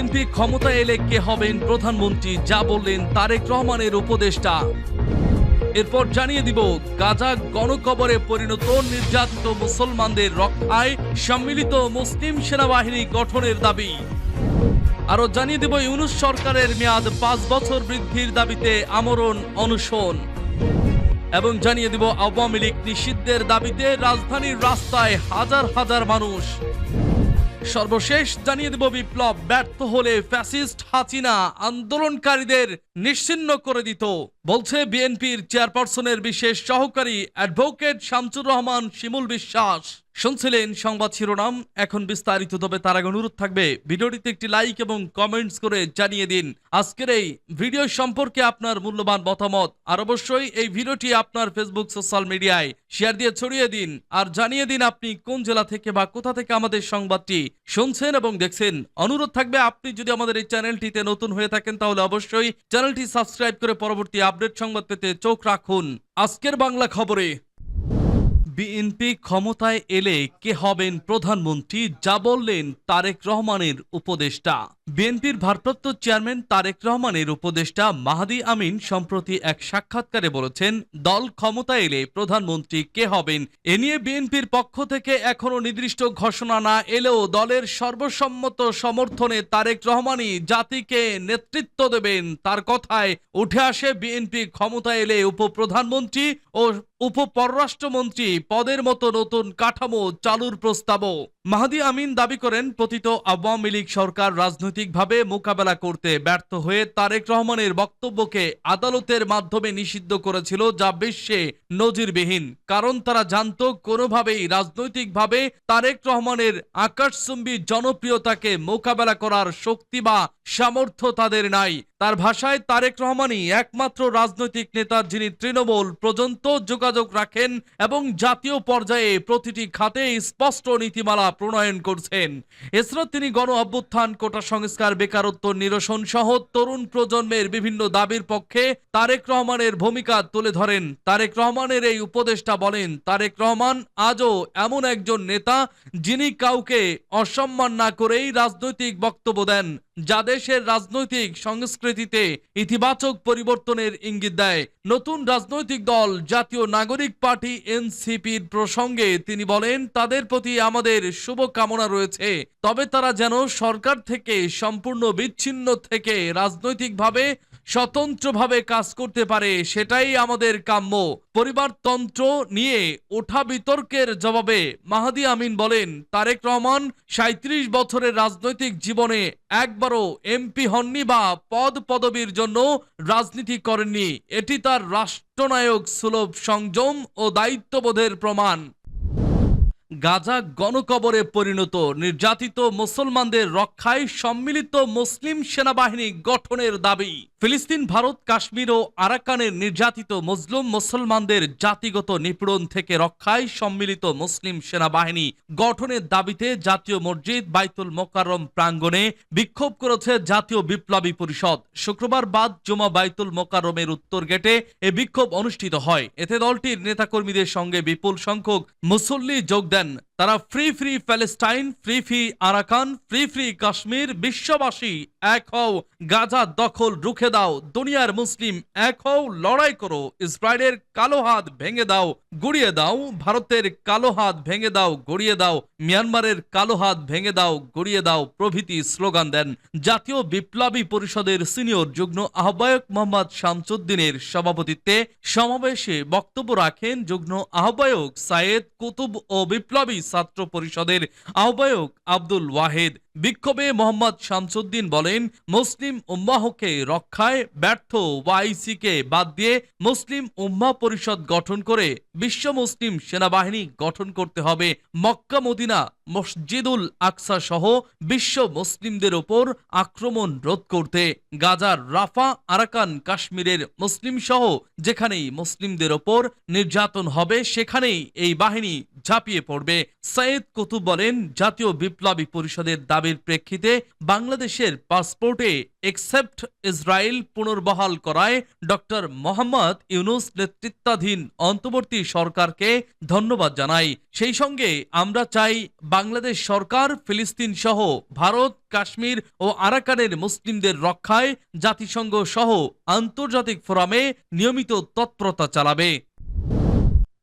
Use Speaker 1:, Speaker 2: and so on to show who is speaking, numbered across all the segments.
Speaker 1: BNP ক্ষমতা এলে কে হবেন প্রধানমন্ত্রী? যা বললেন তারেক রহমানের উপদেষ্টা। এরপর জানিয়ে দিব, গাজা গণকবরে পরিণত নির্যাতিত মুসলমানদের রক্ষায় সম্মিলিত মুসলিম সেনাবাহিনী গঠনের দাবি। আরও জানিয়ে দিব, ইউনুস সরকারের মেয়াদ পাঁচ বছর বৃদ্ধির দাবিতে আমরণ, অনশন। এবং জানিয়ে দিব, আওয়ামী লীগ নিষিদ্ধের দাবিতে রাজধানীর রাস্তায় হাজার হাজার মানুষ সর্বশেষ জানিয়ে দেব বিপ্লব ব্যর্থ হলে ফ্যাসিস্ট হাচিনা আন্দোলনকারীদের নিশ্চিন্ন করে দিত। বলছে বিএনপির চেয়ারপারসনের বিশেষ সহকারী অ্যাডভোকেট শামসুর রহমান শিমুল বিশ্বাস। শুনছিলেন সংবাদ শিরোনাম, এখন বিস্তারিত, তবে তার আগে অনুরোধ থাকবে, ভিডিওটিতে একটি লাইক এবং কমেন্টস করে জানিয়ে দিন। আজকের এই ভিডিও সম্পর্কে আপনার মূল্যবান মতামত, আর অবশ্যই এই ভিডিওটি আপনার ফেসবুক সোশ্যাল মিডিয়ায় শেয়ার দিয়ে ছড়িয়ে দিন, আর জানিয়ে দিন আপনি কোন জেলা থেকে বা কোথা থেকে আমাদের সংবাদটি শুনছেন এবং দেখছেন। অনুরোধ থাকবে, আপনি যদি আমাদের এই চ্যানেলটিতে নতুন হয়ে থাকেন, তাহলে অবশ্যই চ্যানেলটি সাবস্ক্রাইব করে পরবর্তী আপডেট সংবাদ পেতে চোখ রাখুন আজকের বাংলা খবরে। বিএনপি ক্ষমতায় এলে কে হবেন প্রধানমন্ত্রী? যা বললেন তারেক রহমানের উপদেষ্টা। বিএনপির ভারপ্রাপ্ত চেয়ারম্যান তারেক রহমানের উপদেষ্টা মাহাদি আমিন সম্প্রতি এক সাক্ষাৎকারে বলেছেন, দল ক্ষমতা এলে প্রধানমন্ত্রী কে হবেন? এ নিয়ে বিএনপির পক্ষ থেকে এখনও নির্দিষ্ট ঘোষণা না এলেও দলের সর্বসম্মত সমর্থনে তারেক রহমানই জাতিকে নেতৃত্ব দেবেন। তার কথায় উঠে আসে, বিএনপি ক্ষমতা এলে উপপ্রধানমন্ত্রী ও উপপররাষ্ট্রমন্ত্রী পদের মতো নতুন কাঠামো চালুর প্রস্তাবও। মাহাদি আমিন দাবি করেন পতিত আওয়ামী লীগ সরকার রাজনৈতিকভাবে মোকাবেলা করতে ব্যর্থ হয়ে তারেক রহমানের বক্তব্যকে আদালতের মাধ্যমে নিষিদ্ধ করেছিল যা বিশ্বে নজিরবিহীন। কারণ তারা জানত কোনোভাবেই রাজনৈতিকভাবে তারেক রহমানের আকাশচুম্বী জনপ্রিয়তাকে মোকাবেলা করার শক্তি বা সামর্থ্য তাদের নাই। তার ভাষায় তারেক রহমানই একমাত্র রাজনৈতিক নেতা যিনি তৃণমূল পর্যন্ত যোগাযোগ রাখেন এবং জাতীয় পর্যায়ে প্রতিটি খাতে স্পষ্ট নীতিমালা প্রণয়ন করছেন। এছাড়া তিনি গণ অভ্যুত্থান, কোটা সংস্কার, বেকারত্ব নিরসন সহ তরুণ প্রজন্মের বিভিন্ন দাবির পক্ষে তারেক রহমানের ভূমিকা তুলে ধরেন। তারেক রহমানের এই উপদেষ্টা বলেন, তারেক রহমান আজও এমন একজন নেতা যিনি কাউকে অসম্মান না করেই রাজনৈতিক বক্তব্য দেন। যা দেশের রাজনৈতিক সংস্কৃতিতে ইতিবাচক পরিবর্তনের ইঙ্গিত দেয়। নতুন রাজনৈতিক দল, জাতীয় নাগরিক পার্টি, এনসিপির প্রসঙ্গে তিনি বলেন, তাদের প্রতি আমাদের শুভকামনা রয়েছে। তবে তারা যেন সরকার থেকে সম্পূর্ণ বিচ্ছিন্ন থেকে রাজনৈতিকভাবে স্বতন্ত্রভাবে কাজ করতে পারে, সেটাই আমাদের কাম্য। পরিবারতন্ত্র নিয়ে ওঠা বিতর্কের জবাবে মাহাদি আমিন বলেন, তারেক রহমান সাঁত্রিশ বছরের রাজনৈতিক জীবনে একবারও এমপি হননি বা পদ পদবীর জন্য রাজনীতি করেননি। এটি তার রাষ্ট্রনায়ক সুলভ সংযম ও দায়িত্ববোধের প্রমাণ। গাজা গণকবরে পরিণত নির্যাতিত মুসলমানদের রক্ষায় সম্মিলিত মুসলিম সেনাবাহিনী গঠনের দাবি। ফিলিস্তিন, ভারত, কাশ্মীর ও আরাকানের নির্যাতিত মুসলিম মুসলমানদের জাতিগত নিপীড়ন থেকে রক্ষায় সম্মিলিত মুসলিম সেনাবাহিনী গঠনের দাবিতে জাতীয় মসজিদ বাইতুল মোকাররম প্রাঙ্গণে বিক্ষোভ করেছে জাতীয় বিপ্লবী পরিষদ। শুক্রবার বাদ জুমা বাইতুল মোকাররমের উত্তর গেটে এ বিক্ষোভ অনুষ্ঠিত হয়। এতে দলটির নেতাকর্মীদের সঙ্গে বিপুল সংখ্যক মুসল্লি যোগ দেন তারা free free Palestine free free Arakan, free free Kashmir, বিশ্ববাসী, এক হও গাজা দখল রুখে দাও, দুনিয়ার মুসলিম এক হও লড়াই করো, ইসরায়েলের কালো হাত ভেঙে দাও, গুড়িয়ে দাও, ভারতের কালো হাত ভেঙে দাও, গড়িয়ে দাও, মিয়ানমারের কালো হাত ভেঙে দাও, গড়িয়ে দাও প্রভৃতি স্লোগান দেন। জাতীয় বিপ্লবী পরিষদের সিনিয়র যুগ্ম আহ্বায়ক মোহাম্মদ শামসুদ্দিনের সভাপতিত্বে সমাবেশে বক্তব্য রাখেন যুগ্ম আহ্বায়ক সায়েদ কুতুব ও বিপ্লবী ছাত্র পরিষদের আহ্বায়ক আব্দুল ওয়াহেদ বিক্ষোভে মোহাম্মদ শামসুদ্দিন বলেন, মুসলিম উম্মাহকে রক্ষায় ব্যর্থ ওয়াইসিকে বাদ দিয়ে মুসলিম উম্মা পরিষদ গঠন করে বিশ্ব মুসলিম সেনাবাহিনী গঠন করতে হবে। মক্কা, মদিনা, মসজিদুল আকসা সহ বিশ্ব মুসলিমদের ওপর আক্রমণ রোধ করতে, গাজার রাফা, আরাকান, কাশ্মীরের মুসলিম সহ যেখানেই মুসলিমদের ওপর নির্যাতন হবে, সেখানেই এই বাহিনী ঝাঁপিয়ে পড়বে। সৈয়দ কুতুব বলেন, জাতীয় বিপ্লবী পরিষদের দাবি দাবির প্রেক্ষিতে বাংলাদেশের পাসপোর্টে এক্সেপ্ট ইসরায়েল পুনর্বহাল করায় ডক্টর মোহাম্মদ ইউনুস নেতৃত্বাধীন অন্তর্বর্তী সরকারকে ধন্যবাদ জানাই। সেই সঙ্গে আমরা চাই বাংলাদেশ সরকার, ফিলিস্তিন সহ ভারত, কাশ্মীর ও আরাকানের মুসলিমদের রক্ষায় জাতিসংঘ সহ আন্তর্জাতিক ফোরামে নিয়মিত তৎপরতা চালাবে।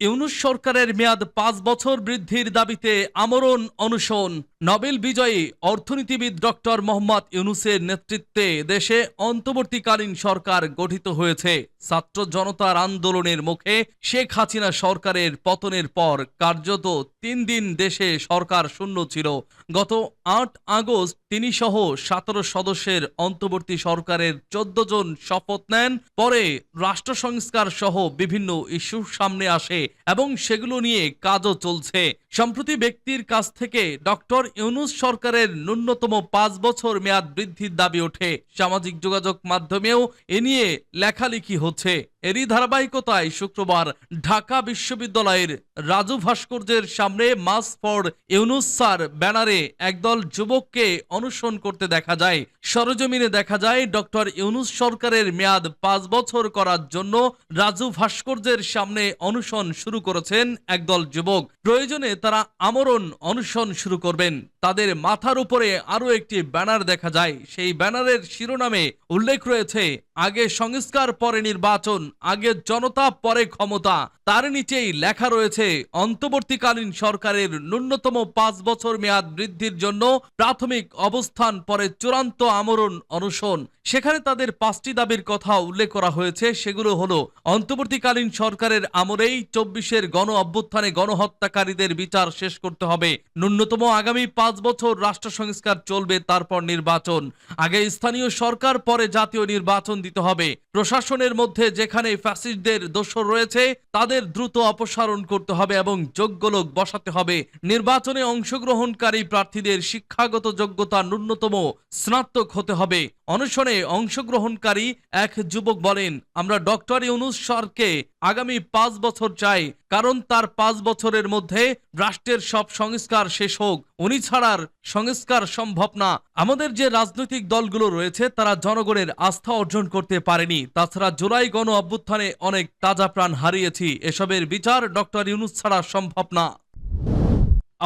Speaker 1: ইউনুস সরকারের মেয়াদ পাঁচ বছর বৃদ্ধির দাবিতে আমরণ অনশন নবেল বিজয়ী অর্থনীতিবিদ ডক্টর মোহাম্মদ ইউনুসের নেতৃত্বে দেশে অন্তর্বর্তীকালীন সরকার গঠিত হয়েছে। ছাত্র জনতার আন্দোলনের মুখে শেখ হাসিনা সরকারের পতনের পর কার্যত তিন দিন দেশে সরকার শূন্য ছিল। গত আট আগস্ট তিনি সহ সতেরো সদস্যের অন্তর্বর্তী সরকারের চোদ্দ জন শপথ নেন। পরে রাষ্ট্র সংস্কার সহ বিভিন্ন ইস্যু সামনে আসে এবং সেগুলো নিয়ে কাজও চলছে। সম্প্রতি ব্যক্তির কাছ থেকে ডক্টর ইউনুস সরকারের ন্যূনতম পাঁচ বছর মেয়াদ বৃদ্ধির দাবি ওঠে। সামাজিক যোগাযোগ মাধ্যমেও এ নিয়ে লেখালেখি হচ্ছে। এরই ধারাবাহিকতায় শুক্রবার ঢাকা বিশ্ববিদ্যালয়ের রাজু ভাস্কর্যের সামনে মাস ফর ইউনুস স্যার ব্যানারে একদল যুবককে অনুসরণ করতে দেখা যায়। সরজমিনে দেখা যায়, ডক্টর ইউনুস সরকারের মেয়াদ পাঁচ বছর করার জন্য রাজু ভাস্কর্যের সামনে অনুসরণ শুরু করেছেন একদল যুবক। প্রয়োজনে তারা আমরণ অনুসরণ শুরু করবেন। তাদের মাথার উপরে আরও একটি ব্যানার দেখা যায়। সেই ব্যানারের শিরোনামে উল্লেখ রয়েছে, আগে সংস্কার, পরে নির্বাচন। আগে জনতা, পরে ক্ষমতা। তার নিচেই লেখা রয়েছে, অন্তর্বর্তীকালীন সরকারের ন্যূনতম পাঁচ বছর মেয়াদ বৃদ্ধির জন্য প্রাথমিক অবস্থান পরে চূড়ান্ত আমরণ, অনশন। সেখানে তাদের পাঁচটি দাবির কথা উল্লেখ করা হয়েছে। সেগুলো হলো, অন্তর্বর্তীকালীন সরকারের আমরেই চব্বিশের গণ অভ্যুত্থানে গণহত্যাকারীদের বিচার শেষ করতে হবে। ন্যূনতম আগামী পাঁচ বছর রাষ্ট্র সংস্কার চলবে, তারপর নির্বাচন। আগে স্থানীয় সরকার, পরে জাতীয় নির্বাচন দিতে হবে। প্রশাসনের মধ্যে যেখানে ফ্যাসিস্টদের দোষর রয়েছে, তাদের দ্রুত অপসারণ করতে হবে এবং যোগ্য লোক বসাতে হবে। নির্বাচনে অংশগ্রহণকারী প্রার্থীদের শিক্ষাগত যোগ্যতা ন্যূনতম স্নাতক হতে হবে। অনশনে অংশগ্রহণকারী এক যুবক বলেন, আমরা ডক্টর ইউনুস সরকে আগামী পাঁচ বছর চাই, কারণ তার পাঁচ বছরের মধ্যে রাষ্ট্রের সব সংস্কার শেষ হোক। উনি ছাড়ার সংস্কার সম্ভব না। আমাদের যে রাজনৈতিক দলগুলো রয়েছে, তারা জনগণের আস্থা অর্জন করতে পারেনি। তাছাড়া জুলাই গণ অভ্যুত্থানে অনেক তাজা প্রাণ হারিয়েছি। এসবের বিচার ডক্টর ইউনুস ছাড়া সম্ভব না।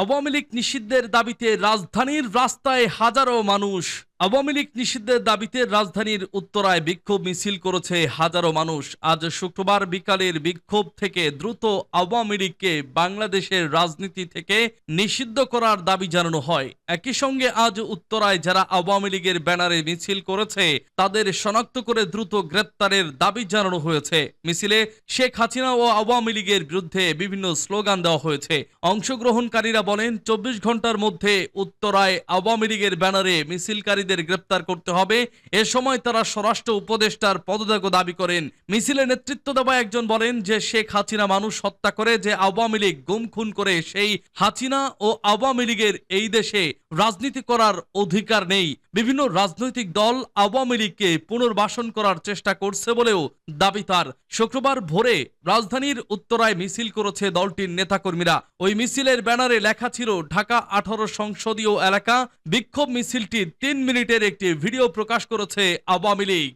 Speaker 1: আওয়ামী লীগ নিষিদ্ধের দাবিতে রাজধানীর রাস্তায় হাজারো মানুষ আওয়ামী লীগ নিষিদ্ধের দাবিতে রাজধানীর উত্তরায় বিক্ষোভ মিছিল করেছে হাজারো মানুষ। আজ শুক্রবার বিকালের বিক্ষোভ থেকে দ্রুত আওয়ামী লীগকে বাংলাদেশের রাজনীতি থেকে নিষিদ্ধ করার দাবি জানানো হয়। একই সঙ্গে আজ উত্তরায় যারা আওয়ামী লীগের ব্যানারে মিছিল করেছে, তাদের শনাক্ত করে দ্রুত গ্রেপ্তারের দাবি জানানো হয়েছে। মিছিলে শেখ হাসিনা ও আওয়ামী লীগের বিরুদ্ধে বিভিন্ন স্লোগান দেওয়া হয়েছে। অংশগ্রহণকারীরা বলেন, চব্বিশ ঘণ্টার মধ্যে উত্তরায় আওয়ামী লীগের ব্যানারে মিছিলকারীদের গ্রেপ্তার করতে হবে। এ সময় তারা স্বরাষ্ট্র উপদেষ্টার পদত্যাগ দাবি করেন। মিছিলে নেতৃত্ব দেওয়া একজন বলেন যে, শেখ হাসিনা মানুষ হত্যা করে যে আওয়ামী লীগ গুম খুন করে, সেই হাসিনা ও আওয়ামী লীগের এই দেশে রাজনীতি করার অধিকার নেই। বিভিন্ন রাজনৈতিক দল আওয়ামী লীগকে পুনর্বাসন করার চেষ্টা করছে বলেও দাবি তার। শুক্রবার ভোরে রাজধানীর উত্তরায় মিছিল করেছে দলটির নেতাকর্মীরা। ওই মিছিলের ব্যানারে লেখা ছিল, ঢাকা আঠারো সংসদীয় এলাকা। বিক্ষোভ মিছিলটির তিন মিনিটের একটি ভিডিও প্রকাশ করেছে আওয়ামী লীগ।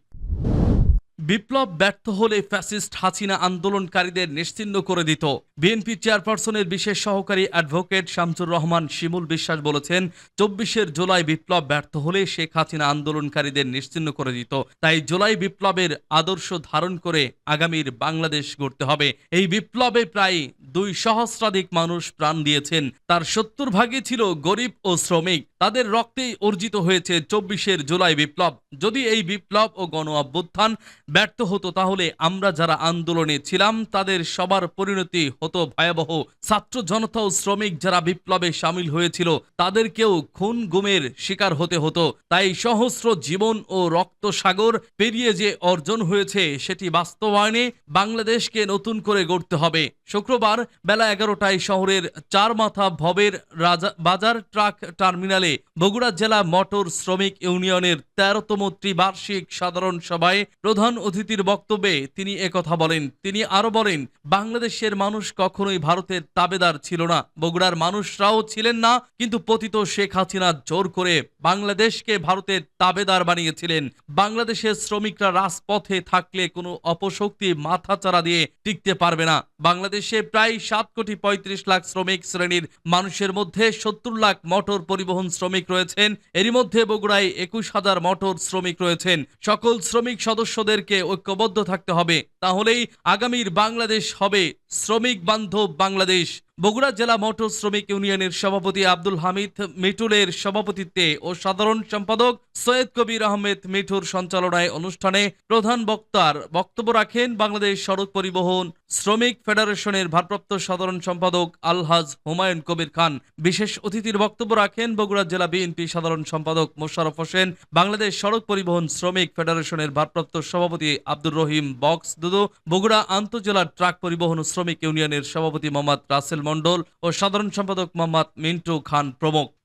Speaker 1: বিপ্লব ব্যর্থ হলে ফ্যাসিস্ট হাসিনা আন্দোলনকারীদের নিশ্চিহ্ন করে দিত। বিএনপি চেয়ারপারসনের বিশেষ সহকারী অ্যাডভোকেট শামসুর রহমান শিমুল বিশ্বাস বলেছেন, চব্বিশের জুলাই বিপ্লব ব্যর্থ হলে শেখ হাসিনা আন্দোলনকারীদের নিশ্চিহ্ন করে দিত। তাই জুলাই বিপ্লবের আদর্শ ধারণ করে আগামীর বাংলাদেশ গড়তে হবে। এই বিপ্লবে প্রায় দুই সহস্রাধিক মানুষ প্রাণ দিয়েছেন। তার সত্তর ভাগই ছিল গরিব ও শ্রমিক। তাদের রক্তেই অর্জিত হয়েছে চব্বিশের জুলাই বিপ্লব। যদি এই বিপ্লব ও গণ অভ্যুত্থান ব্যর্থ হতো, তাহলে আমরা যারা আন্দোলনে ছিলাম, তাদের সবার পরিণতি হতো ভয়াবহ। ছাত্র জনতা ও শ্রমিক যারা বিপ্লবে সামিল হয়েছিল, তাদেরকেও খুন গুমের শিকার হতে হতো। তাই সহস্র জীবন ও রক্ত সাগর পেরিয়ে যে অর্জন হয়েছে, সেটি বাস্তবায়নে বাংলাদেশকে নতুন করে গড়তে হবে। শুক্রবার বেলা এগারোটায় শহরের চার মাথা ভবের রাজা বাজার ট্রাক টার্মিনালে বগুড়া জেলা মোটর শ্রমিক ইউনিয়নের তেরোতম ত্রিবার্ষিক সাধারণ সভায় প্রধান অতিথির বক্তব্যে তিনি একথা বলেন। তিনি আরও বলেন, বাংলাদেশের মানুষ কখনোই ভারতের তাবেদার ছিল না। বগুড়ার মানুষরাও ছিলেন না, কিন্তু পতিত শেখ হাসিনা জোর করে বাংলাদেশকে ভারতের তাবেদার বানিয়েছিলেন। বাংলাদেশের শ্রমিকরা রাজপথে থাকলে কোনো অপশক্তি মাথাচাড়া দিয়ে টিকতে পারবে না। বাংলাদেশে প্রায় সাত কোটি পঁয়ত্রিশ লাখ শ্রমিক শ্রেণির মানুষের মধ্যে সত্তর লাখ মোটর পরিবহন শ্রমিক রয়েছেন। এরই মধ্যে বগুড়ায় একুশ হাজার মোটর শ্রমিক রয়েছেন। সকল শ্রমিক সদস্যদেরকে ঐক্যবদ্ধ থাকতে হবে। তাহলেই আগামীর বাংলাদেশ হবে শ্রমিক বান্ধব বাংলাদেশ। বগুড়া জেলা মোটর শ্রমিক ইউনিয়নের সভাপতি আব্দুল হামিদ মিটুলের সভাপতিত্বে ও সাধারণ সম্পাদক সৈয়দ কবির আহমেদ মিঠুর সঞ্চালনায় অনুষ্ঠানে প্রধান বক্তার বক্তব্য রাখেন বাংলাদেশ সড়ক পরিবহন শ্রমিক ফেডারেশনের ভারপ্রাপ্ত সাধারণ সম্পাদক আলহাজ হুমায়ুন কবির খান। বিশেষ অতিথির বক্তব্য রাখেন বগুড়া জেলা বিএনপি সাধারণ সম্পাদক মোশারফ হোসেন, বাংলাদেশ সড়ক পরিবহন শ্রমিক ফেডারেশনের ভারপ্রাপ্ত সভাপতি আব্দুর রহিম বক্স। দুদু বগুড়া আন্তজেলার ট্রাক পরিবহন শ্রমিক ইউনিয়নের সভাপতি মোহাম্মদ রাসেল মণ্ডল ও সাধারণ সম্পাদক মোহাম্মদ মিন্টু খান প্রমুখ।